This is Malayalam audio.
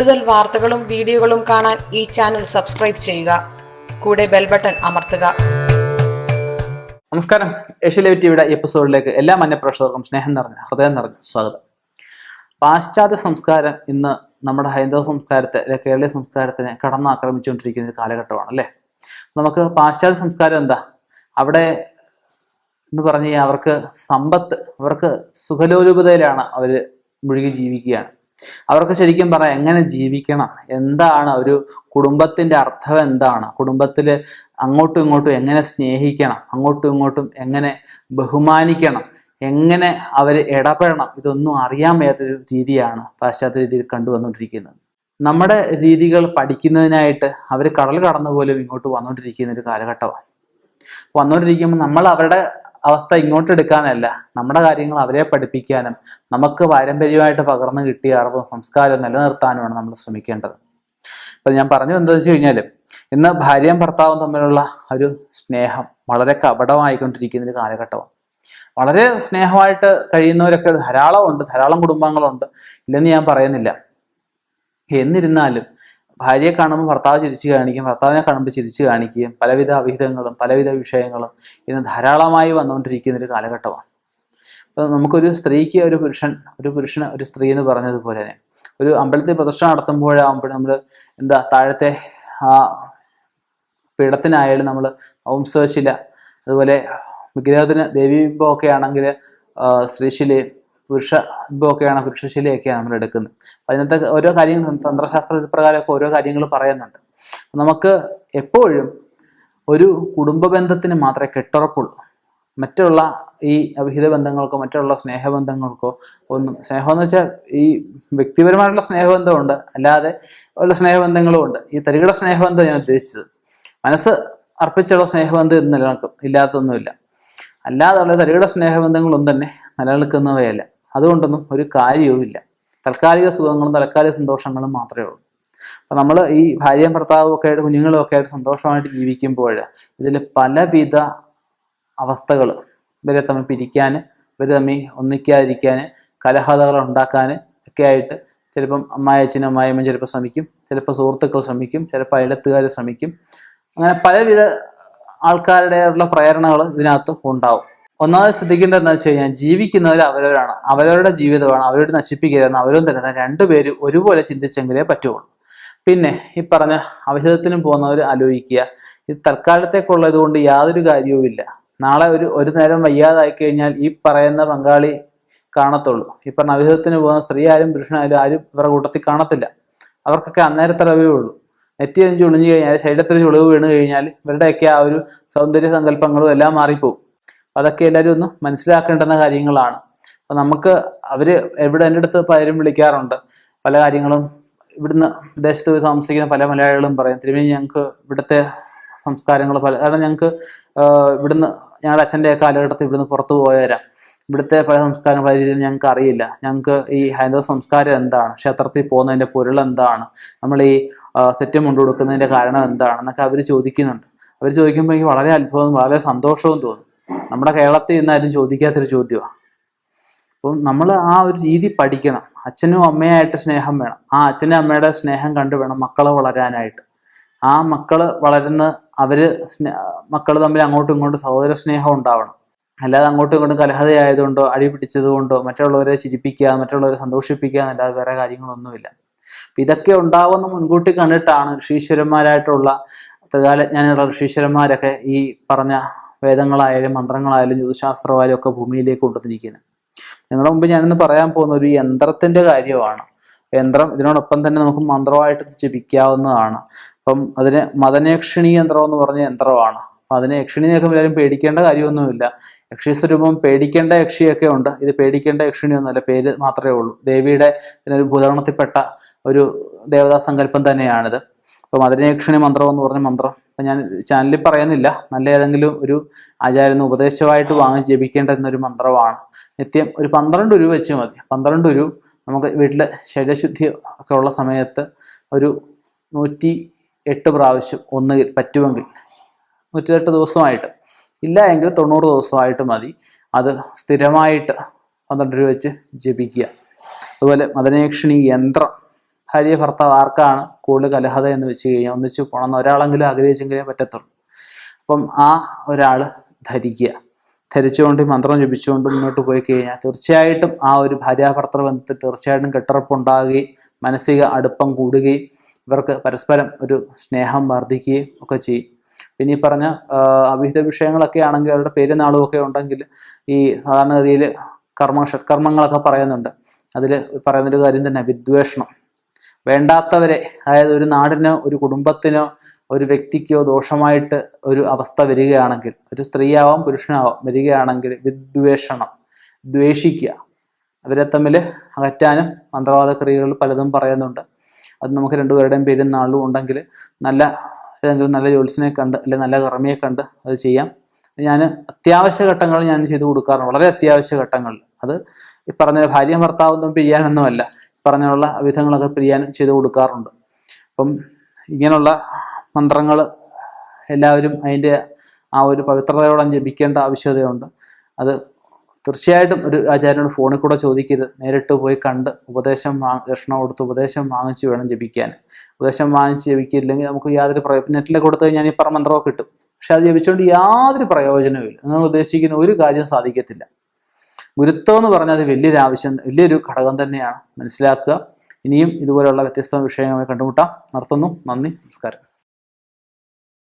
കൂടുതൽ വാർത്തകളും വീഡിയോകളും കാണാൻ ഈ ചാനൽ സബ്സ്ക്രൈബ് ചെയ്യുക. കൂടെ ബെൽ ബട്ടൺ അമർത്തുക. നമസ്കാരം. ഏഷ്യലൈവ് ടിവിയുടെ എപ്പിസോഡിലേക്ക് എല്ലാ മന്യപ്രേക്ഷകർക്കും സ്നേഹം നിറഞ്ഞ ഹൃദയം നിറഞ്ഞ സ്വാഗതം. പാശ്ചാത്യ സംസ്കാരം ഇന്ന് നമ്മുടെ ഹൈന്ദവ സംസ്കാരത്തെ കേരളീയ സംസ്കാരത്തിനെ കടന്നാക്രമിച്ചുകൊണ്ടിരിക്കുന്ന ഒരു കാലഘട്ടമാണ് അല്ലേ? നമുക്ക് പാശ്ചാത്യ സംസ്കാരം എന്താ? അവിടെ എന്ന് പറഞ്ഞു അവർക്ക് സമ്പത്ത് അവർക്ക് സുഖലോലുപതയിലാണ് അവർ മുഴുകി ജീവിക്കുകയാണ്. അവർക്ക് ശരിക്കും പറയാം എങ്ങനെ ജീവിക്കണം എന്താണ് ഒരു കുടുംബത്തിന്റെ അർത്ഥം എന്താണ് കുടുംബത്തിൽ അങ്ങോട്ടും ഇങ്ങോട്ടും എങ്ങനെ സ്നേഹിക്കണം അങ്ങോട്ടും ഇങ്ങോട്ടും എങ്ങനെ ബഹുമാനിക്കണം എങ്ങനെ അവർ ഇടപെടണം ഇതൊന്നും അറിയാൻ വയ്യാത്തൊരു രീതിയാണ് പാശ്ചാത്യ രീതിയിൽ കണ്ടുവന്നുകൊണ്ടിരിക്കുന്നത്. നമ്മുടെ രീതികൾ പഠിക്കുന്നതിനായിട്ട് അവർ കടൽ കടന്നു പോലും ഇങ്ങോട്ട് വന്നുകൊണ്ടിരിക്കുന്ന ഒരു കാലഘട്ടമാണ്. വന്നുകൊണ്ടിരിക്കുമ്പോൾ നമ്മൾ അവരുടെ അവസ്ഥ ഇങ്ങോട്ട് എടുക്കാനല്ല. നമ്മുടെ കാര്യങ്ങൾ അവരെ പഠിപ്പിക്കാനും നമുക്ക് പാരമ്പര്യമായിട്ട് പകർന്നു കിട്ടിയ അറിവും സംസ്കാരവും നിലനിർത്താനുമാണ് നമ്മൾ ശ്രമിക്കേണ്ടത്. അപ്പം ഞാൻ പറഞ്ഞു എന്താ വെച്ച് കഴിഞ്ഞാൽ ഇന്ന് ഭാര്യയും ഭർത്താവും തമ്മിലുള്ള ഒരു സ്നേഹം വളരെ കപടമായിക്കൊണ്ടിരിക്കുന്ന ഒരു കാലഘട്ടമാണ്. വളരെ സ്നേഹമായിട്ട് കഴിയുന്നവരൊക്കെ ധാരാളമുണ്ട് ധാരാളം കുടുംബങ്ങളുണ്ട്. ഇല്ലെന്ന് ഞാൻ പറയുന്നില്ല. എന്നിരുന്നാലും ഭാര്യയെ കാണുമ്പോൾ ഭർത്താവ് ചിരിച്ചു കാണിക്കും ഭർത്താവിനെ കാണുമ്പോൾ ചിരിച്ചു കാണിക്കുകയും പലവിധ അവിഹിതങ്ങളും പലവിധ വിഷയങ്ങളും ഇന്ന് ധാരാളമായി വന്നുകൊണ്ടിരിക്കുന്ന ഒരു കാലഘട്ടമാണ്. അപ്പോൾ നമുക്കൊരു സ്ത്രീക്ക് ഒരു പുരുഷൻ ഒരു പുരുഷന് ഒരു സ്ത്രീ എന്ന് പറഞ്ഞതുപോലെ തന്നെ ഒരു അമ്പലത്തിൽ പ്രദർശനം നടത്തുമ്പോഴാകുമ്പോൾ നമ്മൾ എന്താ താഴത്തെ ആ പീഠത്തിനായാലും നമ്മൾ ഔംസശില അതുപോലെ വിഗ്രഹത്തിന് ദേവീബിംബമൊക്കെ ആണെങ്കിൽ സ്ത്രീശിലയും പുരുഷ ഇതൊക്കെയാണ് വൃക്ഷശിലയൊക്കെയാണ് നമ്മൾ എടുക്കുന്നത്. അതിനകത്ത് ഓരോ കാര്യങ്ങൾ തന്ത്രശാസ്ത്ര പ്രകാരമൊക്കെ ഓരോ കാര്യങ്ങൾ പറയുന്നുണ്ട്. നമുക്ക് എപ്പോഴും ഒരു കുടുംബ ബന്ധത്തിന് മാത്രമേ കെട്ടുറപ്പുള്ളൂ. മറ്റുള്ള ഈ അവിഹിത ബന്ധങ്ങൾക്കോ മറ്റുള്ള സ്നേഹബന്ധങ്ങൾക്കോ ഒന്നും സ്നേഹം എന്ന് വെച്ചാൽ ഈ വ്യക്തിപരമായിട്ടുള്ള സ്നേഹബന്ധമുണ്ട് അല്ലാതെ ഉള്ള സ്നേഹബന്ധങ്ങളും ഉണ്ട്. ഈ തരികിട സ്നേഹബന്ധം ഞാൻ ഉദ്ദേശിച്ചത്. മനസ്സ് അർപ്പിച്ചുള്ള സ്നേഹബന്ധം ഇന്ന് നിലനിൽക്കും ഇല്ലാത്തൊന്നുമില്ല അല്ലാതെയുള്ള തരികിട സ്നേഹബന്ധങ്ങളൊന്നും തന്നെ നിലനിൽക്കുന്നവയല്ല. അതുകൊണ്ടൊന്നും ഒരു കാര്യവുമില്ല താൽക്കാലിക സുഖങ്ങളും താൽക്കാലിക സന്തോഷങ്ങളും മാത്രമേ ഉള്ളൂ. അപ്പൊ നമ്മൾ ഈ ഭാര്യയും ഭർത്താവും ഒക്കെ ആയിട്ട് കുഞ്ഞുങ്ങളും ഒക്കെ ആയിട്ട് സന്തോഷമായിട്ട് ജീവിക്കുമ്പോൾ ഇതിൽ പലവിധ അവസ്ഥകൾ ഇവരെ തമ്മിൽ പിരിക്കാൻ ഇവർ തമ്മിൽ ഒന്നിക്കാതിരിക്കാൻ കലഹതകൾ ഉണ്ടാക്കാൻ ഒക്കെ ആയിട്ട് ചിലപ്പം അമ്മായച്ചനും അമ്മായിയമ്മയും ചിലപ്പോൾ ശ്രമിക്കും ചിലപ്പോൾ സുഹൃത്തുക്കൾ ശ്രമിക്കും ചിലപ്പോൾ അയലത്തുകാർ ശ്രമിക്കും. അങ്ങനെ പലവിധ ആൾക്കാരുടെ ഉള്ള പ്രേരണകൾ ഇതിനകത്ത് ഉണ്ടാവും. ഒന്നാമത് ശ്രദ്ധിക്കേണ്ടത് എന്താ വെച്ച് കഴിഞ്ഞാൽ ജീവിക്കുന്നവർ അവരവരാണ്. അവരവരുടെ ജീവിതമാണ് അവരോട് നശിപ്പിക്കരുതെന്ന് അവരും തന്നെ രണ്ടുപേരും ഒരുപോലെ ചിന്തിച്ചെങ്കിലേ പറ്റുള്ളൂ. പിന്നെ ഈ പറഞ്ഞ അവിഹിതത്തിനും പോകുന്നവർ ആലോചിക്കുക. ഇത് തൽക്കാലത്തേക്കുള്ളത് കൊണ്ട് യാതൊരു കാര്യവും ഇല്ല. നാളെ ഒരു ഒരു നേരം വയ്യാതായി കഴിഞ്ഞാൽ ഈ പറയുന്ന പങ്കാളി കാണത്തുള്ളൂ. ഈ പറഞ്ഞ അവിഹിതത്തിന് പോകുന്ന സ്ത്രീ ആരും പുരുഷനായാലും ആരും ഇവരുടെ കൂട്ടത്തിൽ കാണത്തില്ല. അവർക്കൊക്കെ അന്നേരത്തിലവേ ഉള്ളൂ. നെറ്റി അഞ്ച് ഒളിഞ്ഞു കഴിഞ്ഞാൽ ശരീരത്തിൽ ചുളിവ് വീണ് കഴിഞ്ഞാൽ ഇവരുടെയൊക്കെ ആ ഒരു സൗന്ദര്യ സങ്കല്പങ്ങളും എല്ലാം മാറിപ്പോവും. അതൊക്കെ എല്ലാവരും ഒന്ന് മനസ്സിലാക്കേണ്ടുന്ന കാര്യങ്ങളാണ്. അപ്പൊ നമുക്ക് അവർ എവിടെ എന്റെ അടുത്ത് പലരും വിളിക്കാറുണ്ട്. പല കാര്യങ്ങളും ഇവിടുന്ന് വിദേശത്ത് പോയി താമസിക്കുന്ന പല മലയാളികളും പറയും. തിരുമേനി ഞങ്ങൾക്ക് ഇവിടുത്തെ സംസ്കാരങ്ങൾ പല കാരണം ഞങ്ങൾക്ക് ഇവിടുന്ന് ഞങ്ങളുടെ അച്ഛന്റെ കാലഘട്ടത്തിൽ ഇവിടുന്ന് പുറത്തു പോയവരാം. ഇവിടുത്തെ പല സംസ്കാരം പല രീതിയിൽ ഞങ്ങൾക്ക് അറിയില്ല. ഞങ്ങൾക്ക് ഈ ഹൈന്ദവ സംസ്കാരം എന്താണ്? ക്ഷേത്രത്തിൽ പോകുന്നതിന്റെ പൊരുൾ എന്താണ്? നമ്മൾ ഈ സെറ്റ് കൊണ്ടുകൊടുക്കുന്നതിന്റെ കാരണം എന്താണ്? എന്നൊക്കെ അവർ ചോദിക്കുന്നുണ്ട്. അവർ ചോദിക്കുമ്പോൾ എനിക്ക് വളരെ അത്ഭുതവും വളരെ സന്തോഷവും തോന്നും. നമ്മുടെ കേരളത്തിൽ എന്നാലും ചോദിക്കാത്തൊരു ചോദ്യമാണ് അപ്പം നമ്മൾ ആ ഒരു രീതി പഠിക്കണം. അച്ഛനും അമ്മയായിട്ട് സ്നേഹം വേണം. ആ അച്ഛനും അമ്മയുടെ സ്നേഹം കണ്ടു വേണം മക്കളെ വളരാനായിട്ട്. ആ മക്കൾ വളരുന്ന അവർ മക്കൾ തമ്മിൽ അങ്ങോട്ടും ഇങ്ങോട്ടും സഹോദര സ്നേഹം ഉണ്ടാവണം. അല്ലാതെ അങ്ങോട്ടും ഇങ്ങോട്ടും കലഹതയായതുകൊണ്ടോ അടി പിടിച്ചതുകൊണ്ടോ മറ്റുള്ളവരെ ചിരിപ്പിക്കുക മറ്റുള്ളവരെ സന്തോഷിപ്പിക്കുക എന്നല്ലാതെ വേറെ കാര്യങ്ങളൊന്നുമില്ല. അപ്പം ഇതൊക്കെ ഉണ്ടാവുന്ന മുൻകൂട്ടി കണ്ടിട്ടാണ് ഋഷീശ്വരന്മാരായിട്ടുള്ള ത്രികാലജ്ഞാനികളുടെ ഋഷീശ്വരന്മാരൊക്കെ ഈ പറഞ്ഞ വേദങ്ങളായാലും മന്ത്രങ്ങളായാലും ജ്യോതിശാസ്ത്രമായാലും ഒക്കെ ഭൂമിയിലേക്ക് കൊണ്ടുവന്നിരിക്കുന്നത്. നിങ്ങളുടെ മുമ്പ് ഞാനിന്ന് പറയാൻ പോകുന്ന ഒരു യന്ത്രത്തിന്റെ കാര്യമാണ്. യന്ത്രം ഇതിനോടൊപ്പം തന്നെ നമുക്ക് മന്ത്രമായിട്ട് ജപിക്കാവുന്നതാണ്. അപ്പം അതിന് മദനയക്ഷിണി യന്ത്രം എന്ന് പറഞ്ഞ യന്ത്രമാണ്. അപ്പം അതിനെ യക്ഷിണിനെയൊക്കെ എല്ലാവരും പേടിക്കേണ്ട കാര്യമൊന്നുമില്ല. യക്ഷി സ്വരൂപം പേടിക്കേണ്ട യക്ഷിയൊക്കെ ഉണ്ട്. ഇത് പേടിക്കേണ്ട യക്ഷിണിയൊന്നുമല്ല പേര് മാത്രമേ ഉള്ളൂ. ദേവിയുടെ ഇതിനൊരു ഭൂതഗണത്തിൽപ്പെട്ട ഒരു ദേവതാ സങ്കല്പം തന്നെയാണിത്. അപ്പം മദനയക്ഷിണി മന്ത്രം എന്ന് പറഞ്ഞ മന്ത്രം അപ്പൊ ഞാൻ ചാനലിൽ പറയുന്നില്ല. നല്ല ഏതെങ്കിലും ഒരു ആചാര്യന് ഉപദേശമായിട്ട് വാങ്ങി ജപിക്കേണ്ട എന്നൊരു മന്ത്രമാണ്. നിത്യം ഒരു പന്ത്രണ്ട് ഉരു വെച്ച് മതി. പന്ത്രണ്ട് ഉരു നമുക്ക് വീട്ടിലെ ശരീരശുദ്ധി ഒക്കെ ഉള്ള സമയത്ത് ഒരു നൂറ്റി എട്ട് പ്രാവശ്യം ഒന്നുകിൽ പറ്റുമെങ്കിൽ നൂറ്റിയെട്ട് ദിവസമായിട്ട്. ഇല്ല എങ്കിൽ തൊണ്ണൂറ് ദിവസമായിട്ട് മതി. അത് സ്ഥിരമായിട്ട് പന്ത്രണ്ട് രൂപ വെച്ച് ജപിക്കുക. അതുപോലെ മദനേക്ഷിണി യന്ത്രം. ഭാര്യ ഭർത്താവ് ആർക്കാണ് കൂടുതൽ കലഹത എന്ന് വെച്ച് കഴിഞ്ഞാൽ ഒന്നിച്ച് പോകണമെന്ന് ഒരാളെങ്കിലും ആഗ്രഹിച്ചെങ്കിലേ പറ്റത്തുള്ളൂ. അപ്പം ആ ഒരാൾ ധരിക്കുക. ധരിച്ചുകൊണ്ട് മന്ത്രം ജപിച്ചുകൊണ്ട് മുന്നോട്ട് പോയി കഴിഞ്ഞാൽ തീർച്ചയായിട്ടും ആ ഒരു ഭാര്യാഭർത്തൃ ബന്ധത്തിൽ തീർച്ചയായിട്ടും കെട്ടുറപ്പുണ്ടാകുകയും മാനസിക അടുപ്പം കൂടുകയും ഇവർക്ക് പരസ്പരം ഒരു സ്നേഹം വർദ്ധിക്കുകയും ഒക്കെ ചെയ്യും. പിന്നെ ഈ പറഞ്ഞ അവിഹിത വിഷയങ്ങളൊക്കെ ആണെങ്കിൽ അവരുടെ പേര് നാളും ഒക്കെ ഉണ്ടെങ്കിൽ ഈ സാധാരണഗതിയിൽ കർമ്മ ഷഡ്കർമ്മങ്ങളൊക്കെ പറയുന്നുണ്ട്. അതിൽ പറയുന്നൊരു കാര്യം തന്നെ വിദ്വേഷണം. വേണ്ടാത്തവരെ അതായത് ഒരു നാടിനോ ഒരു കുടുംബത്തിനോ ഒരു വ്യക്തിക്കോ ദോഷമായിട്ട് ഒരു അവസ്ഥ വരികയാണെങ്കിൽ ഒരു സ്ത്രീയാവാം പുരുഷനാവാം വരികയാണെങ്കിൽ വിദ്വേഷണം ദ്വേഷിക്കുക. അവരെ തമ്മിൽ അകറ്റാനും മന്ത്രവാദ ക്രിയകൾ പലതും പറയുന്നുണ്ട്. അത് നമുക്ക് രണ്ടുപേരുടെയും പേരും നാളും ഉണ്ടെങ്കിൽ നല്ല ഏതെങ്കിലും നല്ല ജോത്സ്യനെ കണ്ട് അല്ലെങ്കിൽ നല്ല കർമ്മിയെ കണ്ട് അത് ചെയ്യാം. ഞാൻ അത്യാവശ്യ ഘട്ടങ്ങൾ ഞാൻ ചെയ്തു കൊടുക്കാറുണ്ട്. വളരെ അത്യാവശ്യ ഘട്ടങ്ങളിൽ. അത് ഈ പറഞ്ഞ ഭാര്യ ഭർത്താവൊന്നും ചെയ്യാനൊന്നുമല്ല. പറഞ്ഞുള്ള വിധങ്ങളൊക്കെ പിരിയാനും ചെയ്തു കൊടുക്കാറുണ്ട്. അപ്പം ഇങ്ങനെയുള്ള മന്ത്രങ്ങൾ എല്ലാവരും അതിന്റെ ആ ഒരു പവിത്രതയോടെ ജപിക്കേണ്ട ആവശ്യകതയുണ്ട്. അത് തീർച്ചയായിട്ടും ഒരു ആചാര്യനോട് ഫോണിൽ കൂടെ ചോദിക്കരുത്. നേരിട്ട് പോയി കണ്ട് ഉപദേശം വാങ്ങ കൊടുത്ത് ഉപദേശം വാങ്ങിച്ച് വേണം ജപിക്കാൻ. ഉപദേശം വാങ്ങിച്ച് ജപിക്കില്ലെങ്കിൽ നമുക്ക് യാതൊരു പ്രയോജനം നെറ്റിൽ കൊടുത്തു കഴിഞ്ഞാൽ ഈ പറഞ്ഞ മന്ത്രമൊക്കെ കിട്ടും. പക്ഷെ അത് ജപിച്ചുകൊണ്ട് യാതൊരു പ്രയോജനവും ഇല്ല നിങ്ങൾ ഉദ്ദേശിക്കുന്ന ഒരു കാര്യം സാധിക്കത്തില്ല. ഗുരുത്വം എന്ന് പറഞ്ഞാൽ അത് വലിയൊരു ആവശ്യം വലിയൊരു ഘടകം തന്നെയാണ്. മനസ്സിലാക്കുക. ഇനിയും ഇതുപോലെയുള്ള വ്യത്യസ്ത വിഷയങ്ങളെ കണ്ടുമുട്ടാം. നിർത്തുന്നു. നന്ദി. നമസ്കാരം.